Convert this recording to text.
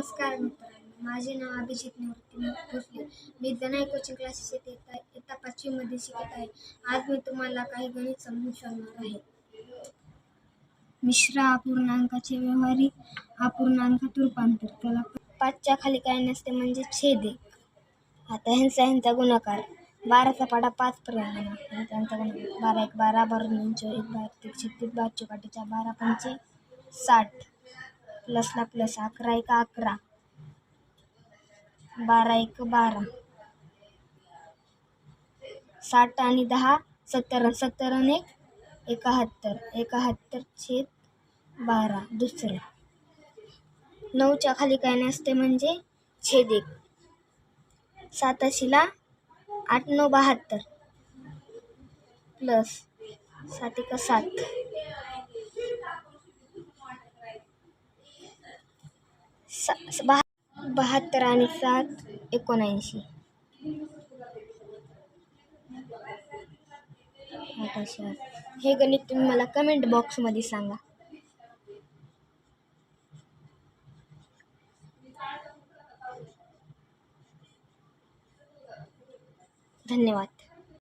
नमस्कार मित्रांनो. माझे नाव अभिजित निवृत्ती भोसले. मी दनाई कोचिंग क्लासेस येथे येता इयत्ता पाचवीमध्ये शिकत आहे. आज मी तुम्हाला काही गणित समजून सांगणार आहे. मिश्र अपूर्णांकाचे व्यवहारिक अपूर्णांकात रूपांतर. त्याला पाचच्या खाली काय नसते म्हणजे छेद एक. आता ह्यांचा ह्यांचा गुणाकार. बाराचा पाडा पाच पर्यंत त्यांचा गुणाकार. बारा एक बारा बारा दोन चोवीस एक बारा तीन छत्तीस बारा चौकाटीच्या बारा पंचे साठ. प्लसला प्लस अकरा एक अकरा. बारा एक बारा. साठ आणि दहा सत्तर सत्तर आणि एक एकाहत्तर. एकाहत्तर छेद बारा दुसरं. नऊच्या खाली काय नसते म्हणजे छेद एक. साताशीला आठ नऊ बहात्तर. प्लस सात एक सात. सा स- बहा बहात्तर आणि सात एकोणऐंशी. हे गणित तुम्ही मला कमेंट बॉक्समध्ये सांगा. धन्यवाद.